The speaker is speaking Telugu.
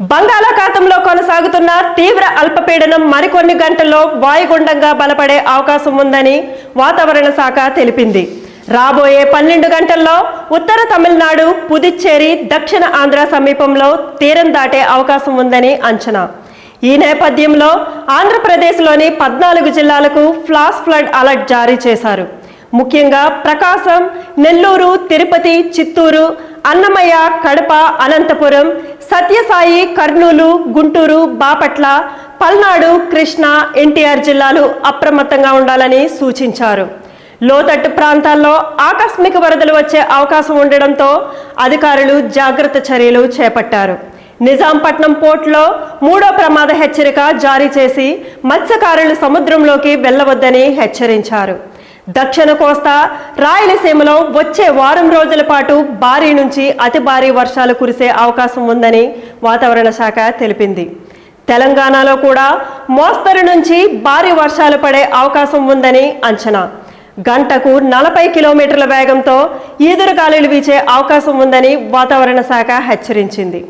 బంగాళాఖాతంలో కొనసాగుతున్న తీవ్ర అల్పపీడనం మరికొన్ని గంటల్లో వాయుగుండంగా బలపడే అవకాశం ఉందని వాతావరణ శాఖ తెలిపింది. రాబోయే పన్నెండు గంటల్లో ఉత్తర తమిళనాడు పుదుచ్చేరి దక్షిణ ఆంధ్ర సమీపంలో తీరం దాటే అవకాశం ఉందని అంచనా. ఈ నేపథ్యంలో ఆంధ్రప్రదేశ్లోని పద్నాలుగు జిల్లాలకు ఫ్లాష్ ఫ్లడ్ అలర్ట్ జారీ చేశారు. ముఖ్యంగా ప్రకాశం నెల్లూరు తిరుపతి చిత్తూరు అన్నమయ్య కడప అనంతపురం సత్యసాయి కర్నూలు గుంటూరు బాపట్ల పల్నాడు కృష్ణా ఎన్టీఆర్ జిల్లాలు అప్రమత్తంగా ఉండాలని సూచించారు. లోతట్టు ప్రాంతాల్లో ఆకస్మిక వరదలు వచ్చే అవకాశం ఉండడంతో అధికారులు జాగ్రత్త చర్యలు చేపట్టారు. నిజాంపట్నం పోర్టులో మూడో ప్రమాద హెచ్చరిక జారీ చేసి మత్స్యకారులు సముద్రంలోకి వెళ్ళవద్దని హెచ్చరించారు. దక్షిణ కోస్తా రాయలసీమలో వచ్చే వారం రోజుల పాటు భారీ నుంచి అతి భారీ వర్షాలు కురిసే అవకాశం ఉందని వాతావరణ శాఖ తెలిపింది. తెలంగాణలో కూడా మోస్తరు నుంచి భారీ వర్షాలు పడే అవకాశం ఉందని అంచనా. గంటకు నలభై కిలోమీటర్ల వేగంతో ఈదురుగాలులు వీచే అవకాశం ఉందని వాతావరణ శాఖ హెచ్చరించింది.